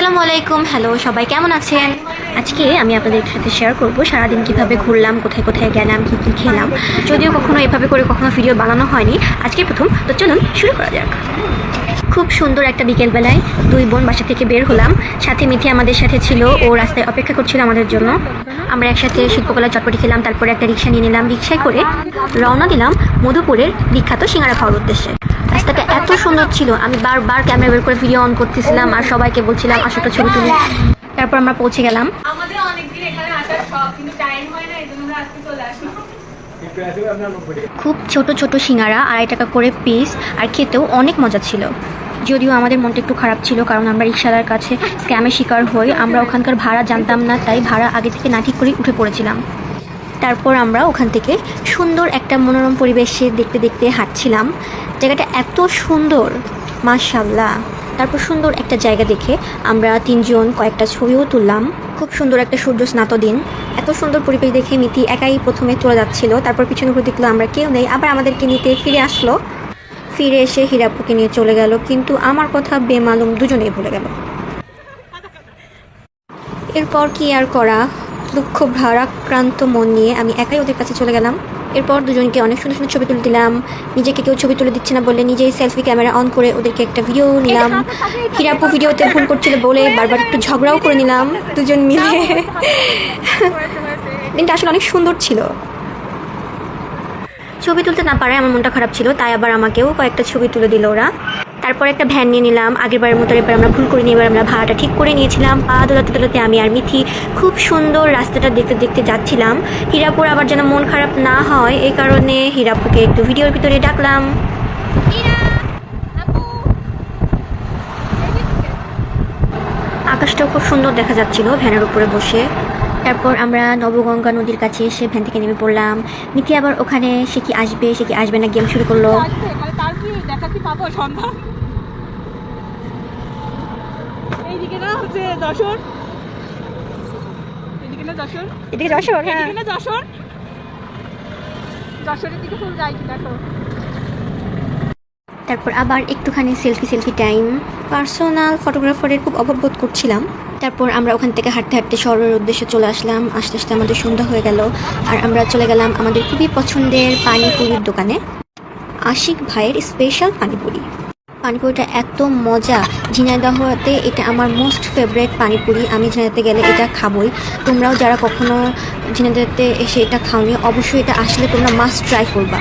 আসসালামু আলাইকুম। হ্যালো সবাই কেমন আছেন? আজকে আমি আপনাদের সাথে শেয়ার করব সারাদিন কীভাবে ঘুরলাম, কোথায় কোথায় গেলাম, কী কী খেলাম। যদিও কখনো এভাবে করে কখনো ভিডিও বানানো হয়নি। আজকে প্রথম, তো চলুন শুরু করা যাক। খুব সুন্দর একটা বিকেলবেলায় দুই বোন বাসা থেকে বের হলাম। সাথে মিথি আমাদের সাথে ছিল, ও রাস্তায় অপেক্ষা করছিল আমাদের জন্য। আমরা একসাথে শিল্পকলা চটপটি খেলাম, তারপরে একটা রিক্সা নিয়ে নিলাম। রিক্সায় করে রওনা দিলাম মধুপুরের বিখ্যাত সিঙ্গারা খাওয়ার উদ্দেশ্যে। রাস্তাটা এত সুন্দর ছিল। আমি বারবার ক্যামেরা বের করে ভিডিও অন করতেছিলাম আর সবাইকে বলছিলাম আসলে ছবি তুলি। তারপর আমরা পৌঁছে গেলাম। আমাদের অনেকদিন এখানে আসার শখ কিন্তু টাইম হয় না এই জন্য আমরা আজকে চলে আসলাম। খুব ছোট ছোট সিঙ্গারা আড়াই টাকা করে পিস আর খেতেও অনেক মজা ছিল। যদিও আমাদের মনটা একটু খারাপ ছিল কারণ আমরা রিক্সাদার কাছে স্ক্যামের শিকার হই। আমরা ওখানকার ভাড়া জানতাম না তাই ভাড়া আগে থেকে না ঠিক করেই উঠে পড়েছিলাম। তারপর আমরা ওখান থেকে সুন্দর একটা মনোরম পরিবেশে দেখতে দেখতে হাঁটছিলাম। জায়গাটা এত সুন্দর মাশাল্লাহ তারপর সুন্দর একটা জায়গা দেখে আমরা তিনজন কয়েকটা ছবিও তুললাম। খুব সুন্দর একটা সূর্য স্নাত দিন। এত সুন্দর পরিবেশ দেখে মিতি একাই প্রথমে চলে যাচ্ছিল। তারপর পিছনে ঘুরে দেখল আমরা কেউ নেই। আবার আমাদেরকে নিতে ফিরে আসলো। ফিরে এসে হীরাপুকে নিয়ে চলে গেল। কিন্তু আমার কথা বেমালুম দুজনেই ভুলে গেল। এরপর কি আর করা? দুঃখ, ভারাক্রান্ত মন নিয়ে আমি একাই ওদের কাছে চলে গেলাম। এরপর দুজনকে অনেক সুন্দর সুন্দর ছবি তুলে দিলাম। নিজেকে কেউ ছবি তুলে দিচ্ছে না বলে নিজেই সেলফি ক্যামেরা অন করে ওদেরকে একটা ভিডিও নিলাম। হিরাপু ভিডিওতে ভুল করছিল বলে বারবার একটু ঝগড়াও করে নিলাম দুজন মিলে। দিনটা আসলে অনেক সুন্দর ছিল। ছবি তুলতে না পারে আমার মনটা খারাপ ছিল, তাই আবার আমাকেও কয়েকটা ছবি তুলে দিল ওরা। তারপর একটা ভ্যান নিয়ে নিলাম। আগেরবারের মতো এবার আমরা ভুল করে নিয়ে এবার আমরা ভাড়াটা ঠিক করে নিয়েছিলাম। পা দোলাতে দোলাতে আমি আর মিথি খুব সুন্দর রাস্তাটা দেখতে দেখতে যাচ্ছিলাম। হীরাপুর আবার যেন মন খারাপ না হয় এই কারণে হীরাপুকে একটু ভিডিওর ভিতরে ডাকলাম। আকাশটাও খুব সুন্দর দেখা যাচ্ছিল ভ্যানের উপরে বসে। তারপর আমরা নবগঙ্গা নদীর কাছে এসে ভ্যান থেকে নেমে পড়লাম। মিথি আবার ওখানে সে কি আসবে সে কি আসবে না গেম শুরু করল? কি পাবো সন্ধান এইদিকে না হচ্ছে যশোর। এদিকে না যশোর। এদিকে যশোর হ্যাঁ। এদিকে না যশোর। যশোরের দিকে চলে যাই কি দেখো। তারপর আবার একটুখানি সেলফি সেলফি টাইম পার্সোনাল ফটোগ্রাফারের খুব অভাব বোধ করছিলাম। তারপর আমরা ওখান থেকে হাঁটতে হাঁটতে শহরের উদ্দেশ্যে চলে আসলাম। আস্তে আস্তে আমাদের সন্ধ্যা হয়ে গেল। আর আমরা চলে গেলাম আমাদের খুবই পছন্দের পানি পানিপুরির দোকানে। আশিক ভাইয়ের স্পেশাল পানিপুরি। পানিপুরিটা এত মজা, ঝিনাইদহতে এটা আমার মোস্ট ফেভারেট পানিপুরি। আমি ঝিনাইদহতে গেলে এটা খাবই। তোমরাও যারা কখনো ঝিনাইদহতে এসে এটা খাওনি, অবশ্যই এটা আসলে তোমরা মাস্ট ট্রাই করবা।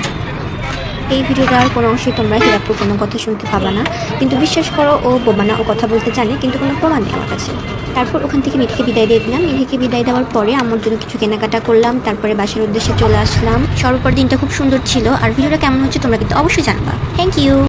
এই ভিডিও দেওয়ার কোনো অংশে তোমরা হিরাপুর কোনো কথা শুনতে পাবা না। কিন্তু বিশ্বাস করো, ও বোবানা ও কথা বলতে জানে, কিন্তু কোনো প্রমাণ নেই আমার কাছে। তারপর ওখান থেকে মিঠিকে বিদায় দিয়ে দিলাম। মিঠেকে বিদায় দেওয়ার পরে আমার জন্য কিছু কেনাকাটা করলাম, তারপরে বাসার উদ্দেশ্যে চলে আসলাম। সর্বপর দিনটা খুব সুন্দর ছিল, আর ভিডিওটা কেমন হচ্ছে তোমরা কিন্তু অবশ্যই জানবা। Thank you